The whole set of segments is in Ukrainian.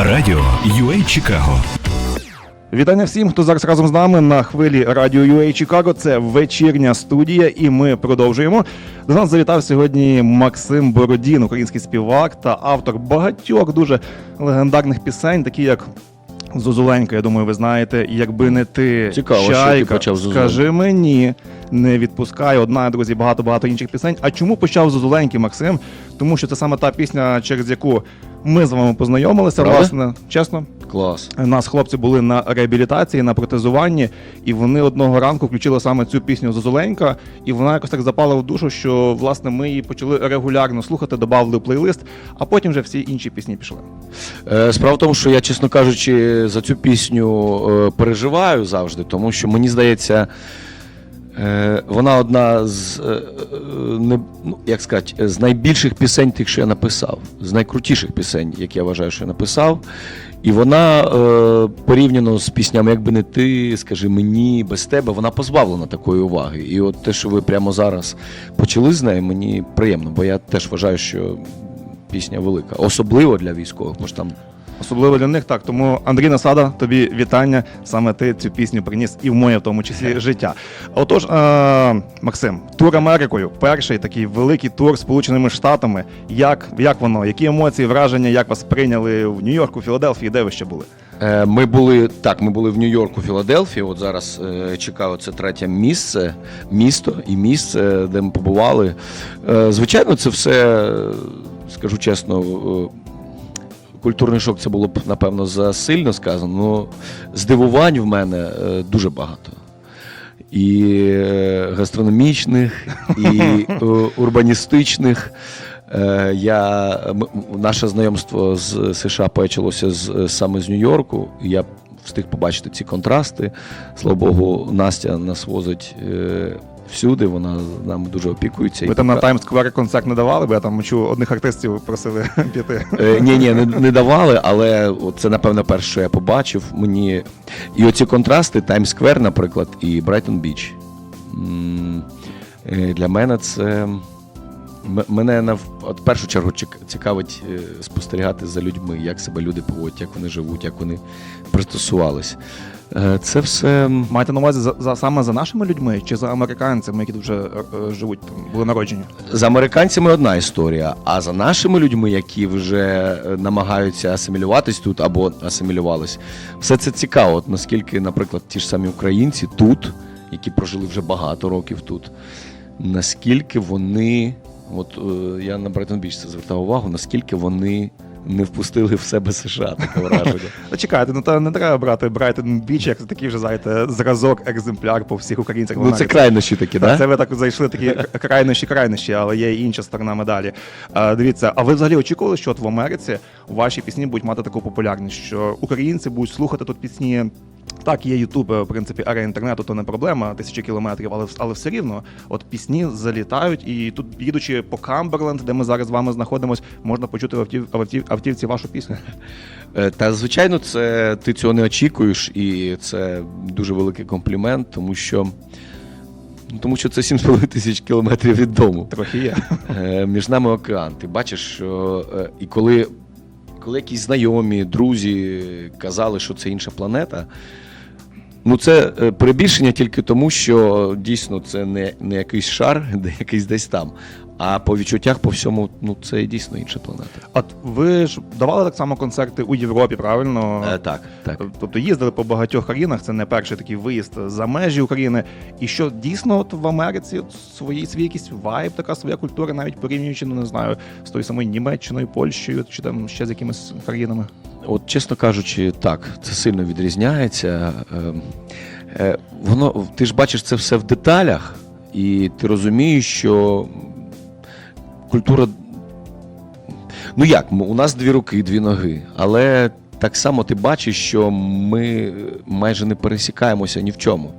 Радіо UA Чикаго. Вітання всім, хто зараз разом з нами на хвилі радіо UA Чикаго. Це вечірня студія, і ми продовжуємо. До нас завітав сьогодні Максим Бородін, український співак та автор багатьох дуже легендарних пісень, такі як Зозуленька. Я думаю, ви знаєте, якби не ти Цікаво, що ти почав скажи мені, не відпускай одна, друзі, багато багато інших пісень. А чому почав з Зозуленьки, Максим? Тому що це саме та пісня, через яку ми з вами познайомилися. Правда? Власне, чесно. Клас. У нас хлопці були на реабілітації, на протезуванні, і вони одного ранку включили саме цю пісню Зозуленька, і вона якось так запала в душу, що власне ми її почали регулярно слухати, додавали в плейлист, а потім вже всі інші пісні пішли. Е, Справа в тому, що я, чесно кажучи, за цю пісню е, переживаю завжди, тому що мені здається, вона одна з, е, е, не, ну, як сказати, з найбільших пісень тих, що я написав, з найкрутіших пісень, які я вважаю, що я написав. І вона е, порівняно з піснями, якби не ти, скажи мені, без тебе, вона позбавлена такої уваги. І от те, що ви прямо зараз почали з нею, мені приємно, бо я теж вважаю, що пісня велика, особливо для військових, бо ж там Особливо для них так. Тому Андрій Насада, тобі вітання. Саме ти цю пісню приніс і в моє, в тому числі, життя. Отож, е- Максим, тур Америкою, перший такий великий тур Сполученими Штатами. Як, як воно? Які емоції, враження, як вас прийняли в Нью-Йорку, Філадельфії, де ви ще були? Е, Ми були так, ми були в Нью-Йорку, Філадельфії. От зараз е, Чикаго це третє місце, місто і місце, де ми побували. Е, Звичайно, це все, скажу чесно, е, культурний шок це було б, напевно, засильно сказано. Ну, здивувань в мене е, дуже багато. І е, гастрономічних, і урбаністичних. Е, Я, наше знайомство з США почалося з, саме з Нью-Йорку. Я встиг побачити ці контрасти. Слава Богу, Настя нас возить всюди, вона нам дуже опікується. Ви І там на Таймс Сквер концерт не давали, бо я там чув, одних артистів просили піти. Е, Ні, ні, не, не давали, але це напевно перше, що я побачив. Мені і оці контрасти Таймс Сквер, наприклад, і Брайтон Біч. Е, Для мене це мене от в першу чергу цікавить е, спостерігати за людьми, як себе люди поводять, як вони живуть, як вони пристосувались. Е, Це все. Маєте на увазі за, за саме за нашими людьми чи за американцями, які тут вже е, е, живуть, там, були народжені? За американцями одна історія, а за нашими людьми, які вже е, намагаються асимілюватись тут або асимілювались, все це цікаво. От наскільки, наприклад, ті ж самі українці тут, які прожили вже багато років тут, наскільки вони, от е, я на Брайтон Біч це звертав увагу, наскільки вони не впустили в себе США, таке враження. Та чекайте, ну та не треба брати Брайтон Біч, як такий вже знаєте, зразок, екземпляр по всіх українцях. Ну це крайнощі такі, Так, да? Це ви так зайшли такі крайнощі, крайнощі, але є і інша сторона медалі. Дивіться, а ви взагалі очікували, що от в Америці ваші пісні будуть мати таку популярність, що українці будуть слухати тут пісні. Так, є Ютуб, е, в принципі, ера інтернету, то не проблема, тисячі кілометрів, але, але все рівно, от пісні залітають, і тут, їдучи по Камберленд, де ми зараз з вами знаходимось, можна почути в автів, автів, автівці вашу пісню. Е, Та звичайно, це ти цього не очікуєш, і це дуже великий комплімент, тому що. Ну, тому що це 7,5 тисяч кілометрів від дому. Трохи є. Е, Між нами океан. Ти бачиш, що і коли, коли якісь знайомі, друзі казали, що це інша планета, ну це е, перебільшення тільки тому, що дійсно це не, не якийсь шар, де якийсь десь там. А по відчуттях по всьому, ну це дійсно інша планета. От ви ж давали так само концерти у Європі, правильно? Е, так, так. Тобто їздили по багатьох країнах, це не перший такий виїзд за межі України. І що дійсно от в Америці от свої свій якийсь вайб, така своя культура, навіть порівнюючи, ну не знаю, з тою самою Німеччиною, Польщею чи там ще з якимись країнами. От, чесно кажучи, так, це сильно відрізняється. Е, е, Воно, ти ж бачиш це все в деталях, і ти розумієш, що культура. Ну як, у нас дві руки, дві ноги, але так само ти бачиш, що ми майже не пересікаємося ні в чому.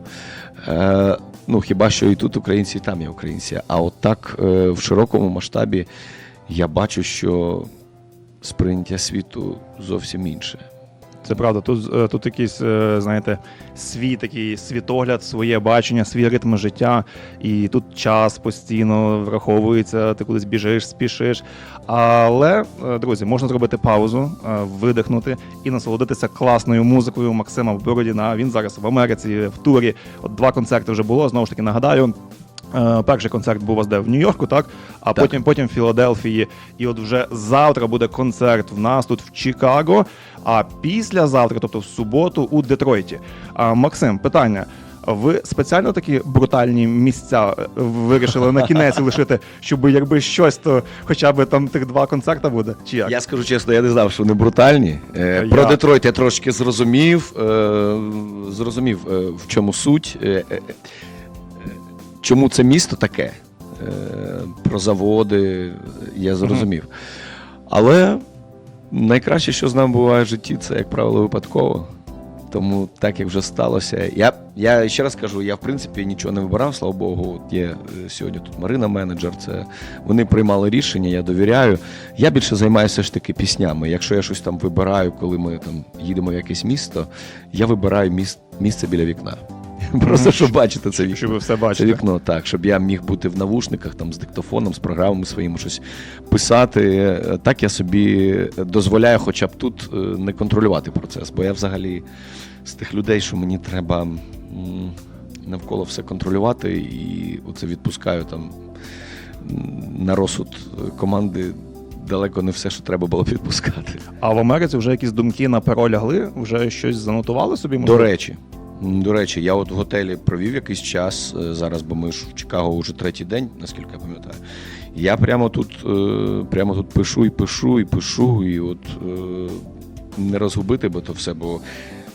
Е, ну, хіба що і тут українці, і там є українці. А от так е, в широкому масштабі я бачу, що сприйняття світу зовсім інше. Це правда. Тут, е, тут якийсь, е, знаєте, свій такий світогляд, своє бачення, свій ритм життя. І тут час постійно враховується, ти кудись біжиш, спішиш. Але, е, друзі, можна зробити паузу, видихнути і насолодитися класною музикою Максима Бородіна. Він зараз в Америці, в турі. От два концерти вже було. Знову ж таки нагадаю. Е, Перший концерт був у вас де в Нью-Йорку, так? А Так. потім потім в Філадельфії. І от вже завтра буде концерт в нас тут в Чикаго. А післязавтра, тобто в суботу, у Детройті. А, Максим, питання. Ви спеціально такі брутальні місця е, вирішили на кінець лишити, щоб якби щось, то хоча б там тих два концерти буде? Чи як? Я скажу чесно, я не знав, що вони брутальні. Е, Я- Про Детройт я трошки зрозумів. е, Зрозумів, е, в чому суть. Чому це місто таке? Е, Про заводи я зрозумів. Але найкраще, що з нами буває в житті, це, як правило, випадково. Тому так як вже сталося. Я, я ще раз кажу, я в принципі нічого не вибирав, слава Богу. От є е, сьогодні тут Марина, менеджер. Це вони приймали рішення, я довіряю. Я більше займаюся ж таки піснями. Якщо я щось там вибираю, коли ми там їдемо в якесь місто, я вибираю міс, місце біля вікна. Просто щоб бачити це вікно. Щоб ви все Це вікно, так, щоб я міг бути в навушниках там з диктофоном, з програмами своїми щось писати. Е, Так я собі дозволяю, хоча б тут е, не контролювати процес. Бо я взагалі з тих людей, що мені треба навколо все контролювати, і оце відпускаю там на розсуд команди. Далеко не все, що треба було відпускати. А в Америці вже якісь думки на перо лягли, вже щось занотували собі? До речі, до речі, я от в готелі провів якийсь час е, зараз, бо ми ж в Чикаго вже третій день, наскільки я пам'ятаю. Я прямо тут, е, прямо тут пишу і пишу, і пишу, і от е, не розгубити, бо то все, бо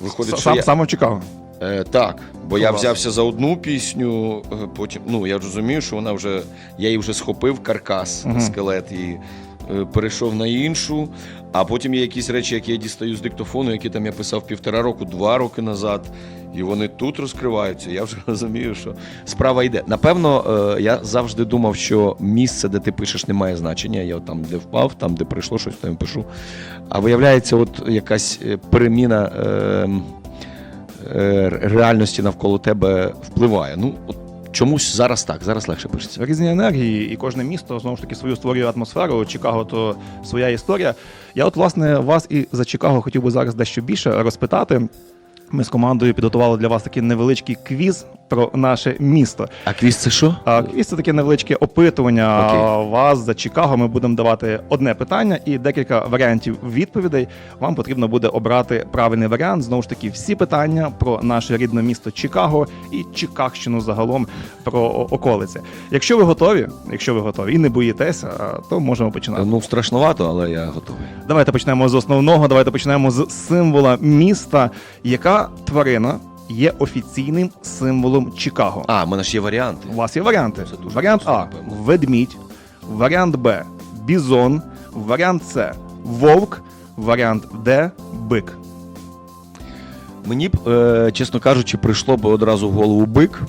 виходить, що Сам, я... саме в Чикаго. Е, так, бо я Клас. взявся за одну пісню, потім, ну я розумію, що вона вже, я її вже схопив каркас, Мгм. скелет і е, перейшов на іншу. А потім є якісь речі, які я дістаю з диктофону, які там я писав півтора року, два роки назад, і вони тут розкриваються. Я вже розумію, що справа йде. Напевно, е, я завжди думав, що місце, де ти пишеш, не має значення. Я там, де впав, там, де прийшло щось, там пишу. А виявляється, от якась е, переміна. Е, е, реальності навколо тебе впливає. Ну, от чомусь зараз так, зараз легше пишеться. Різні енергії, і кожне місто знову ж таки свою створює атмосферу. Чикаго то своя історія. Я, от, власне, вас і за Чикаго хотів би зараз дещо більше розпитати. Ми з командою підготували для вас такий невеличкий квіз про наше місто. А квіз це що? А квіз це таке невеличке опитування Окей. вас за Чикаго. Ми будемо давати одне питання і декілька варіантів відповідей. Вам потрібно буде обрати правильний варіант. Знову ж таки, всі питання про наше рідне місто Чикаго і Чикагщину загалом про околиці. Якщо ви готові, якщо ви готові і не боїтеся, то можемо починати. Ну, страшновато, але я готовий. Давайте почнемо з основного. Давайте почнемо з символа міста. Яка тварина є офіційним символом Чикаго? А, в мене ж є варіанти. У вас є варіанти. Це дуже варіант просто, А напевно. ведмідь, варіант Б бізон, варіант С вовк, варіант Д бик. Мені б, е, чесно кажучи, прийшло б одразу в голову бик.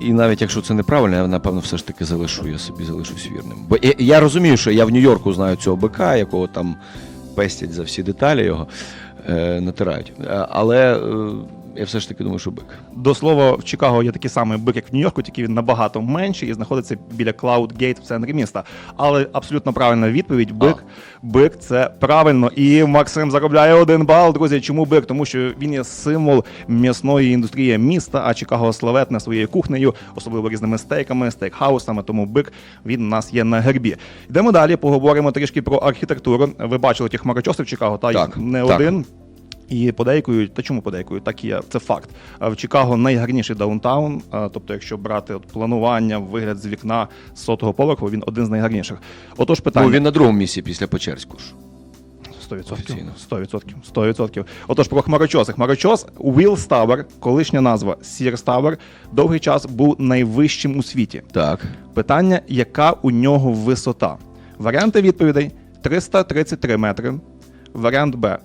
І навіть якщо це неправильно, я напевно все ж таки залишу, я собі залишусь вірним. Бо я, я розумію, що я в Нью-Йорку знаю цього бика, якого там пестять за всі деталі його, натирають. Е, Але е, я все ж таки думаю, що бик. До слова, в Чикаго є такий самий бик, як в Нью-Йорку, тільки він набагато менший і знаходиться біля Cloud Gate в центрі міста. Але абсолютно правильна відповідь: бик. Бик це правильно. І Максим заробляє один бал. Друзі, чому бик? Тому що він є символ м'ясної індустрії міста, а Чикаго славетне своєю кухнею, особливо різними стейками, стейкхаусами. Тому бик він у нас є на гербі. Йдемо далі. Поговоримо трішки про архітектуру. Ви бачили ті хмарочоси в Чикаго, та Так, їх не так. один. І подейкують, та чому подейкують? Так і є, це факт. В Чикаго найгарніший даунтаун. Тобто, якщо брати от планування, вигляд з вікна з сотого поверху, він один з найгарніших. Отож, питання Ну, він на другому місці після Печерську ж. 100%. 100%. 100%. Отож, про хмарочоси. Хмарочос Wills Tower, колишня назва Sears Tower, довгий час був найвищим у світі. Так. Питання, яка у нього висота? Варіанти відповідей: 333 метри. Варіант Б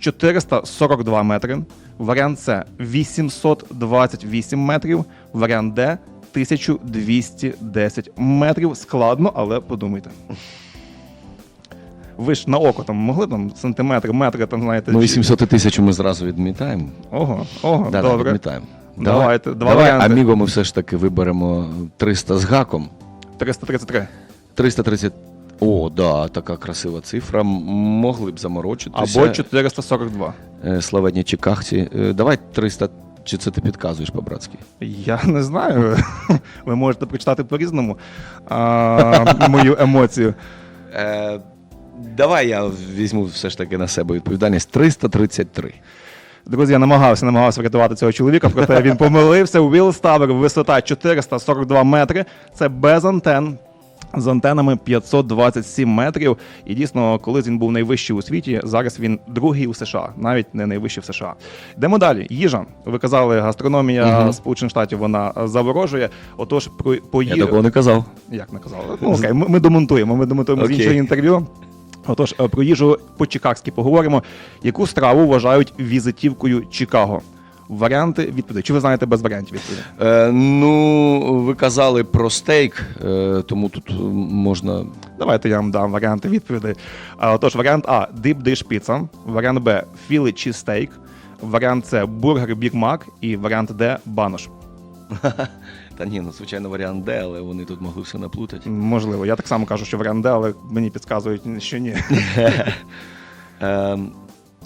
442 метри. Варіант С 828 метрів. Варіант Д 1210 метрів. Складно, але подумайте. ви ж на око там могли там сантиметр, метри, там знаєте. Ну, 800 тисяч ми зразу відмітаємо. Ого, ого, Да, добре. відмітаємо. Давайте, два давай варіанти. Аміго ми все ж таки виберемо 300 з гаком. 333. 330. О, да, така красива цифра. Могли б заморочитися. Або 442. Е, Славетні чикагці. Е, Давай 300. Чи це ти підказуєш по-братськи? Я не знаю. Ви можете прочитати по-різному а, мою емоцію. Е, давай я візьму все ж таки на себе відповідальність. 333. Друзі, я намагався, намагався врятувати цього чоловіка, проте він помилився. Wheel Tower, висота 442 метри. Це без антен. З антенами 527 метрів. І дійсно, колись він був найвищий у світі, зараз він другий у США, навіть не найвищий в США. Йдемо далі. Їжа. Ви казали, гастрономія Мгм. Сполучених Штатів вона заворожує. Отож, про, по Я такого не казав. Як не казали? Ну окей, ми, ми демонтуємо. Ми демонтуємо з іншого інтерв'ю. Отож, е, про їжу по-чикагськи поговоримо. Яку страву вважають візитівкою Чикаго? Варіанти відповіді. Чи ви знаєте без варіантів відповіді? Е, ну, ви казали про стейк, е, тому тут можна. Давайте я вам дам варіанти відповідей. А, Отож, варіант А Deep Dish Pizza, варіант Б Philly Cheesesteak, варіант С бургер Big Mac і варіант Д банош. Та ні, ну звичайно, варіант Д, але вони тут могли все наплутати. Можливо, я так само кажу, що варіант Д, але мені підказують, що ні. Е,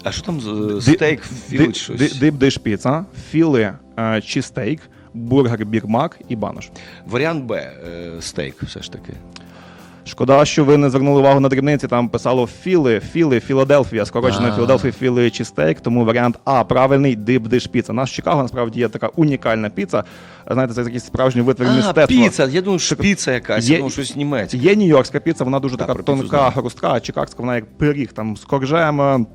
а що там з стейк, філд щось? Deep Dish Pizza, Philly е, Cheesesteak, бургер Mac і банош. Варіант Б е, стейк, все ж таки. Шкода, що ви не звернули увагу на дрібниці. Там писало Філи, Філи, Філадельфія, скорочено. Філадельфія Філи чистейк. Тому варіант А правильний дип диш піца. Наш Чикаго насправді є така унікальна піца. Знаєте, це якийсь справжній витвір А, мистецтва. піца, я думаю, що піца якась, Є- ну щось німецьке. Є нью-йоркська піца, вона дуже Так, така тонка, хрустка, а чикагська вона як пиріг, там з коржем, е,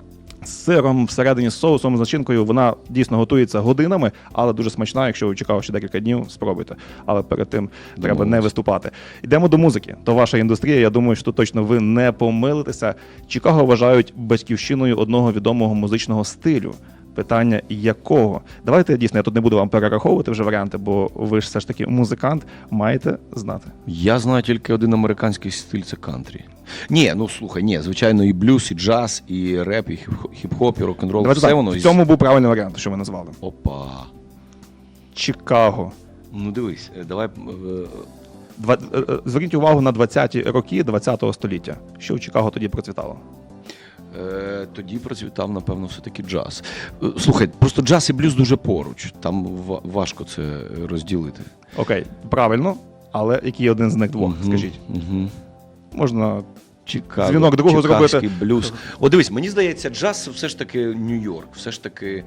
з сиром, всередині з соусом, з начинкою. Вона дійсно готується годинами, але дуже смачна. Якщо ви чекали ще декілька днів, спробуйте. Але перед тим треба не виступати. Йдемо до музики. То ваша індустрія. Я думаю, що тут точно ви не помилитеся. Чикаго вважають батьківщиною одного відомого музичного стилю. Питання якого? Давайте дійсно, я тут не буду вам перераховувати вже варіанти, бо ви ж все ж таки музикант, маєте знати. Я знаю тільки один американський стиль це кантрі. Ні, ну слухай, ні, звичайно, і блюз, і джаз, і реп, і хіп- хіп-хоп, і рок-н-рол. Давайте Все так, воно в цьому був правильний варіант, що ви назвали. Опа. Чикаго. Ну дивись, е, давай. е, Два, е, е, зверніть увагу на 20-ті роки 20-го століття. Що в Чикаго тоді процвітало? Е, тоді процвітав, напевно, все-таки джаз. Е, Слухай, просто джаз і блюз дуже поруч. Там важко це розділити. Окей, правильно, але який один з них двох, угу, скажіть. Угу. Можна Чикаго, Дзвінок другого зробити. блюз. О, дивись, мені здається, джаз все ж таки Нью-Йорк, все ж таки.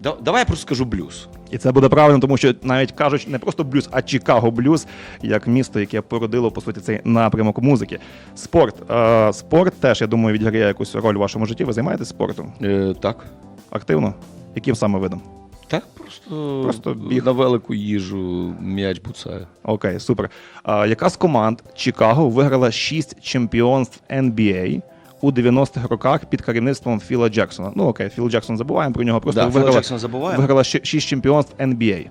Да- Давай я просто скажу блюз. І це буде правильно, тому що навіть кажуть не просто блюз, а Чикаго блюз, як місто, яке породило по суті цей напрямок музики. Спорт. Е, спорт теж, я думаю, відіграє якусь роль у вашому житті. Ви займаєтесь спортом Е, так. активно? Яким саме видом? Так, просто, Просто біг. на велику їжу м'яч буцає. Окей, супер. А, яка з команд Чикаго виграла 6 чемпіонств NBA у 90-х роках під керівництвом Філа Джексона? Ну окей, Філ Джексон забуваємо про нього. Просто Да, виграла, Джексон забуваємо. виграла 6 чемпіонств NBA.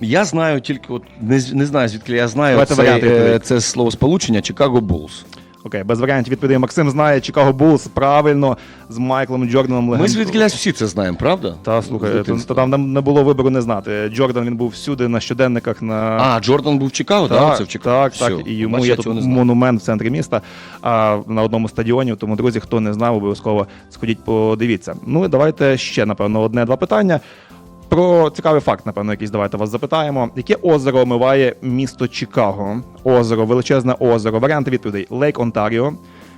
Я знаю тільки, от не, не знаю, звідки я знаю Давайте це, варіанти е, це слово сполучення Chicago Bulls. Окей, без варіантів відповідей. Максим знає Чикаго Булс правильно з Майклом Джорданом. Ми легенд- звідки всі це знаємо, правда? Та слухай, то, то там не- було вибору не знати. Джордан він був всюди на щоденниках на А, Джордан був в Чикаго, так? Так, Це в Чикаго. так, так. І йому Бачиш, є тут монумент в центрі міста а, на одному стадіоні. Тому, друзі, хто не знав, обов'язково сходіть, подивіться. Ну і давайте ще, напевно, одне-два питання. Про цікавий факт, напевно, якийсь давайте вас запитаємо. Яке озеро омиває місто Чикаго? Озеро, величезне озеро. Варіанти відповідей: Лейк Онтаріо,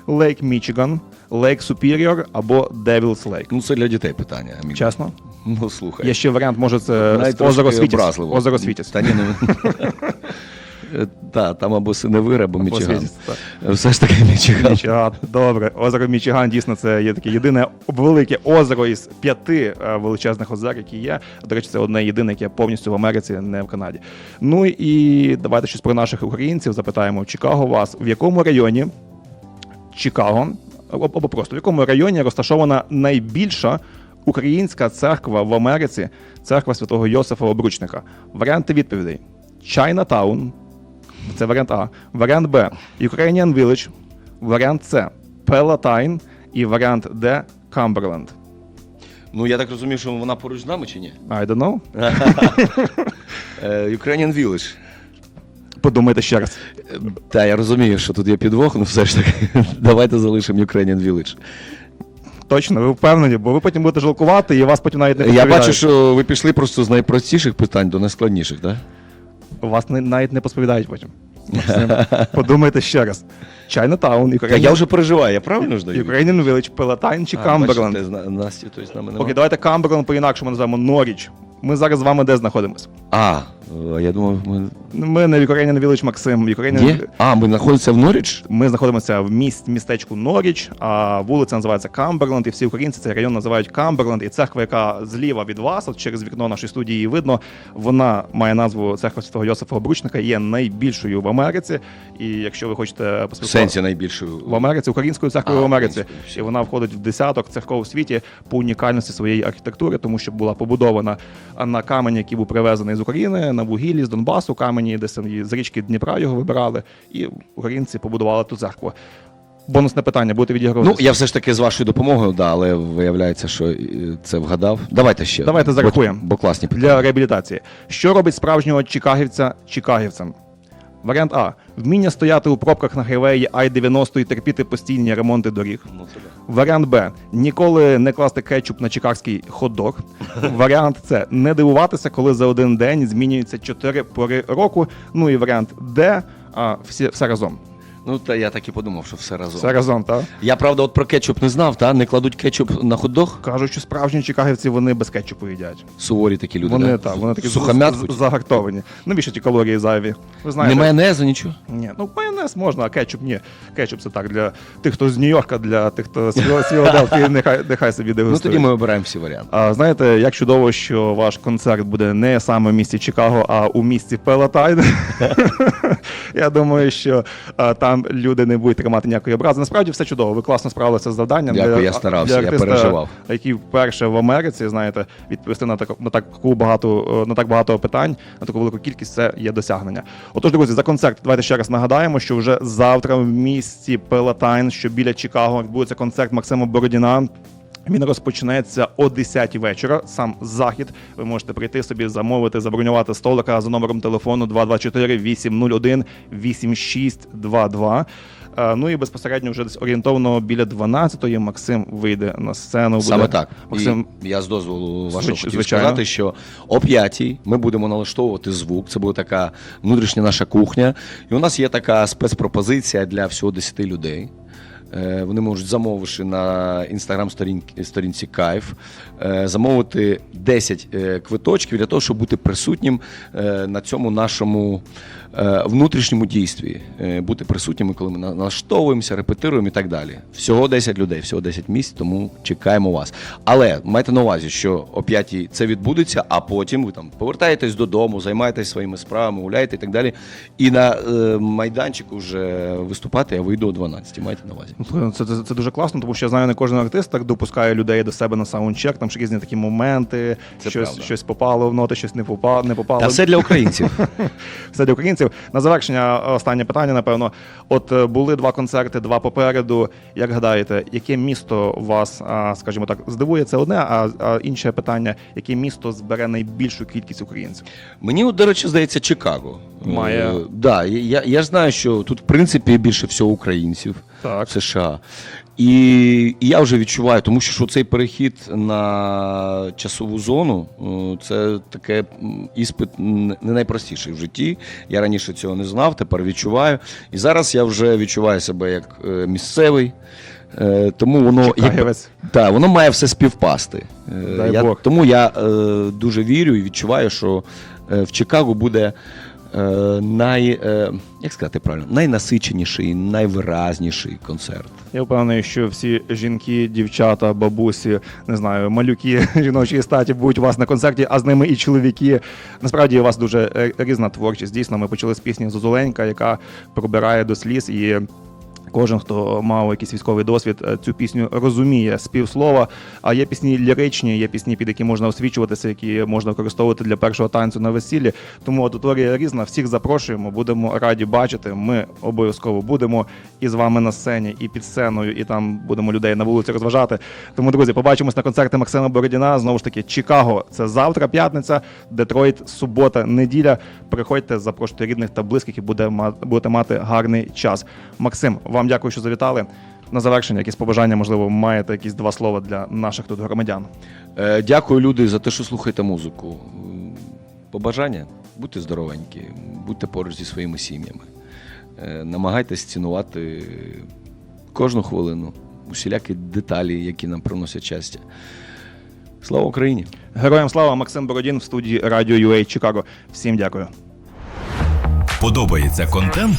Лейк Мічиган, Лейк Superior або Девілс Лейк. Ну, це для дітей питання. Чесно? Ну, слухай. Є ще варіант, може, це Навіть озеро Світіс. образливо. Озеро Світіс. Та ні, ну. Е, Та, там або Синевир, або Мічиган. Так. Все ж таки Мічиган. Мічиган, добре. Озеро Мічиган дійсно це є таке єдине велике озеро із п'яти е, величезних озер, які є. До речі, це одне єдине, яке повністю в Америці, не в Канаді. Ну і давайте щось про наших українців запитаємо в Чикаго вас. В якому районі Чикаго, або просто в якому районі розташована найбільша українська церква в Америці, церква святого Йосифа Обручника? Варіанти відповідей: Чайнатаун, це варіант А. Варіант Б. Ukrainian Village. Варіант С. Palatine і варіант Д Cumberland. Ну я так розумію, що вона поруч з нами чи ні? I don't know. Е, Ukrainian Village. Подумайте ще раз. Та я розумію, що тут є підвох, ну все ж таки, давайте залишимо Ukrainian Village. Точно, ви впевнені, бо ви потім будете жалкувати, і вас потім навіть не Я бачу, що ви пішли просто з найпростіших питань до найскладніших, так? Вас не, навіть не посповідають потім. Подумайте ще раз. Chinatown, Да? Я вже переживаю, я правильно ж даю? Ukrainian Village, Пелатайн чи немає. Окей, давайте Камберленд по-інакшому називаємо Норіч. Ми зараз з вами де знаходимося? А, е, я думав, ми... Ми не в Ukrainian Village, Максим. Ukrainian... Ні? А, ми знаходимося в Норіч? Ми знаходимося в міст, містечку Норіч, а вулиця називається Камберленд, і всі українці цей район називають Камберленд. І церква, яка зліва від вас, от через вікно нашої студії її видно, вона має назву церква Святого Йосифа Обручника, є найбільшою в Америці. І якщо ви хочете В поспілкуватися сенсі найбільшою. в Америці, українською церквою А, в Америці, українською, і вона входить в десяток церков у світі по унікальності своєї архітектури, тому що була побудована на камені, який був привезений з України, на вугіллі з Донбасу, камені, десь там з річки Дніпра його вибирали, і українці побудували ту церкву. Бонусне питання, будете Ну, я все ж таки з вашою допомогою, да, але виявляється, що е, це вгадав. Давайте ще. Давайте Бо- зарахуємо. Бо, класні питання. для реабілітації. Що робить справжнього чикагівця чикагівцем? Варіант А. Вміння стояти у пробках на хайвеї Ай-90 і терпіти постійні ремонти доріг. Ну. Варіант Б. Ніколи не класти кетчуп на чикагський хот-дог. Варіант С. Не дивуватися, коли за один день змінюються чотири пори року. Ну і варіант Д. А, всі, все разом. Ну, та я так і подумав, що все разом. Все разом, так? Я правда, от про кетчуп не знав, та не кладуть кетчуп на хот-дог? Кажуть, що справжні чикагівці вони без кетчупу їдять. Суворі такі люди. Вони да? так, вони такі Сухомят з- з- загартовані. Навіщо ті калорії зайві? Ви знаєте, Не майонезу, нічого. Ні, ну майонез можна, а кетчуп ні. Кетчуп це так для тих, хто з Нью-Йорка, для тих, хто з Філа- з Філадельфії, нехай, нехай собі Ну дегустують. тоді ми обираємо всі варіанти. А знаєте, як чудово, що ваш концерт буде не саме в місті Чикаго, а у місті Пелатайн. Я думаю, що а, там люди не будуть тримати ніякої образи. Насправді все чудово. Ви класно справилися з завданням. Дякую, Для- я старався, для я переживав. Який вперше в Америці, знаєте, відповісти на так на таку багато на так багато питань, на таку велику кількість це є досягнення. Отож, друзі, за концерт давайте ще раз нагадаємо, що вже завтра в місті Пелатайн, що біля Чикаго, відбудеться концерт Максима Бородіна. Він розпочнеться о 10 вечора. Сам захід. Ви можете прийти собі, замовити, забронювати столика за номером телефону 224 801 8622. Е, Ну і безпосередньо вже десь орієнтовно біля 12-ї Максим вийде на сцену. Саме так. Максим, І я з дозволу вашого хотів звичайно. сказати, що о п'ятій ми будемо налаштовувати звук. Це буде така внутрішня наша кухня. І у нас є така спецпропозиція для всього 10 людей. Е, Вони можуть, замовивши на інстаграм сторінці Кайф, е, замовити 10 е, квиточків для того, щоб бути присутнім на цьому нашому внутрішньому дійстві. Е, Бути присутніми, коли ми налаштовуємося, репетируємо і так далі. Всього 10 людей, всього 10 місць, тому чекаємо вас. Але майте на увазі, що о 5 це відбудеться, а потім ви там повертаєтесь додому, займаєтесь своїми справами, гуляєте і так далі. І на е, майданчику вже виступати я вийду о 12. Майте на увазі. Це, це, це дуже класно, тому що я знаю, не кожен артист так допускає людей до себе на саундчек, там різні такі моменти, Це щось, правда. щось попало в ноти, щось не попало. Не попало. Та все для українців. Все для українців. На завершення останнє питання, напевно. От е, були два концерти, два попереду. Як гадаєте, яке місто вас, скажімо так, здивує це одне, а, інше питання, яке місто збере найбільшу кількість українців? Мені, до речі, здається, Чикаго. Має. Е, да, я, я знаю, що тут, в принципі, більше всього українців Так. в США. І, і я вже відчуваю, тому що, що цей перехід на часову зону е, це таке іспит не найпростіший в житті. Я раніше цього не знав, тепер відчуваю. І зараз я вже відчуваю себе як е, місцевий. Е, Тому воно Чикагівець. так, воно має все співпасти. Дай я, Бог. Тому я е, дуже вірю і відчуваю, що в Чикаго буде най, е, як сказати правильно, найнасиченіший, найвиразніший концерт. Я впевнений, що всі жінки, дівчата, бабусі, не знаю, малюки жіночої статі будуть у вас на концерті, а з ними і чоловіки. Насправді у вас дуже е, різна творчість. Дійсно, ми почали з пісні Зозуленька, яка пробирає до сліз і. Кожен, хто мав якийсь військовий досвід, е, цю пісню розуміє з півслова. А є пісні ліричні, є пісні, під які можна освічуватися, які можна використовувати для першого танцю на весіллі. Тому аудиторія різна. Всіх запрошуємо. Будемо раді бачити. Ми обов'язково будемо і з вами на сцені, і під сценою, і там будемо людей на вулиці розважати. Тому, друзі, побачимось на концерті Максима Бородіна. Знову ж таки, Чикаго. Це завтра, п'ятниця, Детройт, субота, неділя. Приходьте, запрошуйте рідних та близьких і буде будете мати гарний час. Максим, вам дякую, що завітали. На завершення, якісь побажання, можливо, маєте якісь два слова для наших тут громадян. Е, Дякую, люди, за те, що слухаєте музику. Побажання, будьте здоровенькі, будьте поруч зі своїми сім'ями. Е, Намагайтесь цінувати кожну хвилину, усілякі деталі, які нам приносять щастя. Слава Україні! Героям слава Максим Бородін в студії Радіо UA Чикаго. Всім дякую. Подобається контент?